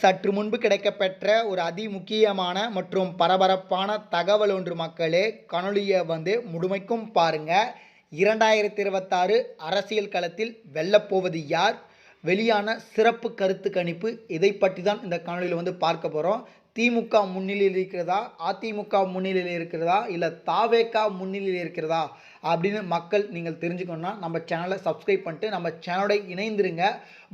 சற்று முன்பு கிடைக்கப்பெற்ற ஒரு அதிமுக்கியமான மற்றும் பரபரப்பான தகவல் ஒன்று மக்களே கணொலியை வந்து முழுமைக்கும் பாருங்க. இரண்டாயிரத்தி இருபத்தாறு அரசியல் களத்தில் வெல்லப்போவது யார்? வெளியான சிறப்பு கருத்து கணிப்பு இதை பற்றி தான் இந்த காணொலியில் வந்து பார்க்க போகிறோம் திமுக முன்னிலையில் இருக்கிறதா? அதிமுக முன்னிலையில் இருக்கிறதா? இல்லை தாவேக்கா முன்னிலையில் இருக்கிறதா? அப்படின்னு மக்கள் நீங்கள் தெரிஞ்சுக்கணுன்னா நம்ம சேனலை சப்ஸ்கிரைப் பண்ணிட்டு நம்ம சேனலோட இணைந்துருங்க.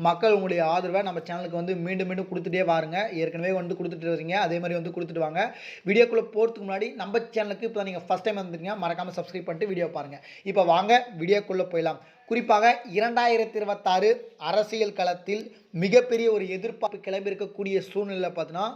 மக்கள் உங்களுடைய ஆதரவை நம்ம சேனலுக்கு வந்து மீண்டும் மீண்டும் கொடுத்துட்டே வாருங்க. ஏற்கனவே வந்து கொடுத்துட்டு வரீங்க. அதே மாதிரி வந்து கொடுத்துட்டு வாங்க. வீடியோக்குள்ளே போகிறதுக்கு முன்னாடி நம்ம சேனலுக்கு இப்போ நீங்கள் ஃபஸ்ட் டைம் வந்துருங்க மறக்காமல் சப்ஸ்கிரைப் பண்ணிட்டு வீடியோ பாருங்கள் இப்போ வாங்க வீடியோக்குள்ளே போயிடலாம். குறிப்பாக இரண்டாயிரத்தி இருபத்தாறு அரசியல் களத்தில் மிகப்பெரிய ஒரு எதிர்பார்ப்பு கிளம்பியிருக்கக்கூடிய சூழ்நிலை பார்த்தீங்கன்னா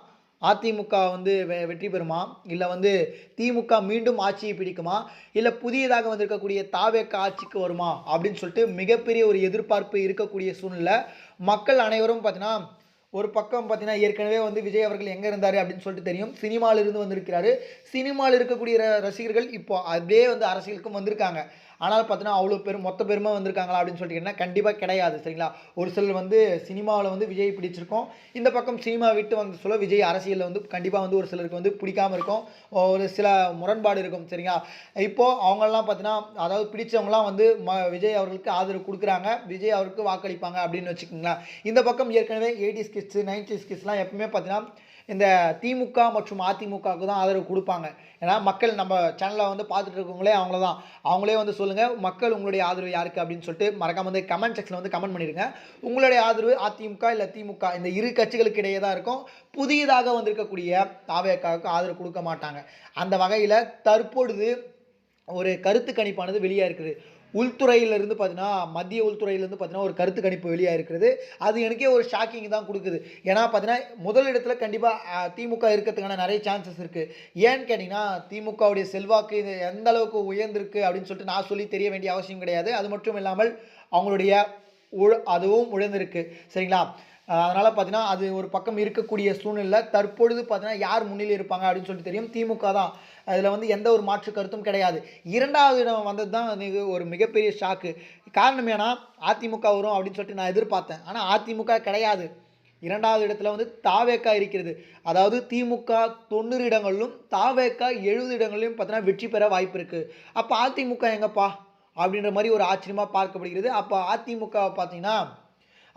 அதிமுக வந்து வெ வெற்றி பெறுமா? இல்லை வந்து திமுக மீண்டும் ஆட்சியை பிடிக்குமா? இல்லை புதியதாக வந்திருக்கக்கூடிய தாவேக்க ஆட்சிக்கு வருமா? அப்படின்னு சொல்லிட்டு மிகப்பெரிய ஒரு எதிர்பார்ப்பு இருக்கக்கூடிய சூழ்நிலை. மக்கள் அனைவரும் பார்த்தீங்கன்னா ஒரு பக்கம் பார்த்தீங்கன்னா ஏற்கனவே வந்து விஜய் அவர்கள் எங்கே இருந்தார் அப்படின்னு சொல்லிட்டு தெரியும். சினிமாவிலிருந்து வந்திருக்கிறாரு. சினிமாவில் இருக்கக்கூடிய ர- ரசிகர்கள் இப்போ அப்படியே வந்து அரசியலுக்கும் வந்திருக்காங்க. ஆனால் பார்த்தீங்கன்னா அவ்வளோ பெரும் மொத்த பெருமை வந்திருக்காங்களா அப்படின்னு சொல்லிட்டு கேட்டீங்கன்னா கண்டிப்பாக கிடையாது சரிங்களா? ஒரு சிலர் வந்து சினிமாவில் வந்து விஜய் பிடிச்சிருக்கோம். இந்த பக்கம் சினிமா விட்டு வந்து சொல்ல விஜய் அரசியலில் வந்து கண்டிப்பாக வந்து ஒரு சிலருக்கு வந்து பிடிக்காமல் இருக்கும். ஒரு சில முரண்பாடு இருக்கும் சரிங்களா? இப்போது அவங்களெலாம் பார்த்தீங்கன்னா அதாவது பிடிச்சவங்களாம் வந்து ம விஜய் அவர்களுக்கு ஆதரவு கொடுக்குறாங்க. விஜய் அவருக்கு வாக்களிப்பாங்க அப்படின்னு வச்சுக்கோங்களேன். இந்த பக்கம் ஏற்கனவே எயிட்டிஸ் கிட்ஸு நைன்டிஸ் கிட்ஸ்லாம் எப்பவுமே பார்த்தீங்கன்னா இந்த திமுக மற்றும் அதிமுகவுக்கு தான் ஆதரவு கொடுப்பாங்க. ஏன்னா மக்கள் நம்ம சேனலில் வந்து பார்த்துட்டு இருக்கவங்களே அவங்கள தான். அவங்களே வந்து சொல்லுங்கள் மக்கள் உங்களுடைய ஆதரவு யாருக்கு அப்படின்னு சொல்லிட்டு மறக்காம வந்து கமெண்ட் செக்ஷனில் வந்து கமெண்ட் பண்ணிடுங்க. உங்களுடைய ஆதரவு அதிமுக இல்லை திமுக இந்த இரு கட்சிகளுக்கு இடையே தான் இருக்கும். புதியதாக வந்திருக்கக்கூடிய தாவேக்காவுக்கு ஆதரவு கொடுக்க மாட்டாங்க. அந்த வகையில் தற்பொழுது ஒரு கருத்து கணிப்பானது வெளியாக இருக்குது. உள்துறையிலிருந்து பார்த்தீங்கன்னா மத்திய உள்துறையிலேருந்து பார்த்தீங்கன்னா ஒரு கருத்து கணிப்பு வெளியாக இருக்கிறது அது எனக்கே ஒரு ஷாக்கிங் தான் கொடுக்குது. ஏன்னா பார்த்தீங்கன்னா முதல் இடத்துல கண்டிப்பாக திமுக இருக்கிறதுக்கான நிறைய சான்சஸ் இருக்குது ஏன்னு கேட்டிங்கன்னா திமுகவுடைய செல்வாக்கு இது எந்த அளவுக்கு உயர்ந்திருக்கு அப்படின்னு சொல்லிட்டு நான் சொல்லி தெரிய வேண்டிய அவசியம் கிடையாது. அது மட்டும் இல்லாமல் அவங்களுடைய உழ அதுவும் உழந்திருக்கு சரிங்களா? அதனால் பார்த்தீங்கன்னா அது ஒரு பக்கம் இருக்கக்கூடிய சூழ்நிலை தற்பொழுது பார்த்தீங்கன்னா யார் முன்னிலை இருப்பாங்க அப்படின்னு சொல்லிட்டு தெரியும். திமுக தான். அதில் வந்து எந்த ஒரு மாற்று கருத்தும் கிடையாது. இரண்டாவது இடம் வந்தது தான் இது ஒரு மிகப்பெரிய ஷாக்கு காரணம் ஏன்னா அதிமுக வரும் அப்படின்னு சொல்லிட்டு நான் எதிர்பார்த்தேன். ஆனால் அதிமுக கிடையாது. இரண்டாவது இடத்துல வந்து தாவேக்கா இருக்கிறது. அதாவது திமுக தொண்ணூறு இடங்களிலும் தாவேக்கா எழுபது இடங்களிலும் பார்த்தீங்கன்னா வெற்றி பெற வாய்ப்பு இருக்குது அப்போ அதிமுக எங்கப்பா? அப்படின்ற மாதிரி ஒரு ஆச்சரியமாக பார்க்கப்படுகிறது. அப்போ அதிமுக பார்த்தீங்கன்னா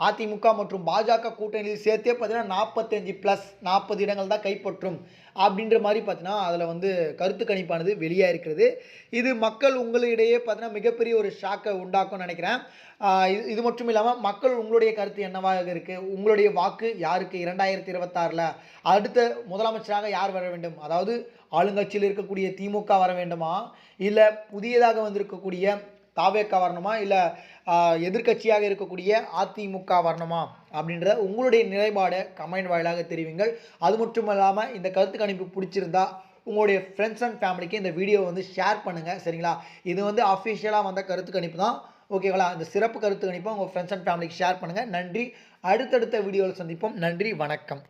அதிமுக மற்றும் பாஜக கூட்டணியில் சேர்த்தே பார்த்தீங்கன்னா நாற்பத்தஞ்சு ப்ளஸ் நாற்பது இடங்கள் தான் கைப்பற்றும் அப்படின்ற மாதிரி பார்த்தீங்கன்னா அதில் வந்து கருத்து கணிப்பானது வெளியாக இருக்கிறது. இது மக்கள் உங்களிடையே பார்த்தீங்கன்னா மிகப்பெரிய ஒரு ஷாக்கை உண்டாக்கும்னு நினைக்கிறேன். இது இது மட்டும் இல்லாமல் மக்கள் உங்களுடைய கருத்து என்னவாக இருக்குது உங்களுடைய வாக்கு யாருக்கு? இரண்டாயிரத்தி இருபத்தாறில் அடுத்த முதலமைச்சராக யார் வர வேண்டும்? அதாவது ஆளுங்கட்சியில் இருக்கக்கூடிய திமுக வர வேண்டுமா? இல்லை புதியதாக வந்திருக்கக்கூடிய தாவேக்கா வரணுமா? இல்லை எதிர்க்கட்சியாக இருக்கக்கூடிய அதிமுக வரணுமா? அப்படின்ற உங்களுடைய நிலைப்பாடை கமெண்ட் வாயிலாக தெரிவிங்கள். அது மட்டும் இல்லாமல் இந்த கருத்து கணிப்பு பிடிச்சிருந்தா உங்களுடைய ஃப்ரெண்ட்ஸ் அண்ட் ஃபேமிலிக்கு இந்த வீடியோ வந்து ஷேர் பண்ணுங்கள் சரிங்களா? இது வந்து அஃபிஷியலாக வந்த கருத்து கணிப்பு தான். ஓகேங்களா இந்த சிறப்பு கருத்து கணிப்பை உங்கள் ஃப்ரெண்ட்ஸ் அண்ட் ஃபேமிலிக்கு ஷேர் பண்ணுங்கள் நன்றி. அடுத்தடுத்த வீடியோவில் சந்திப்போம். நன்றி. வணக்கம்.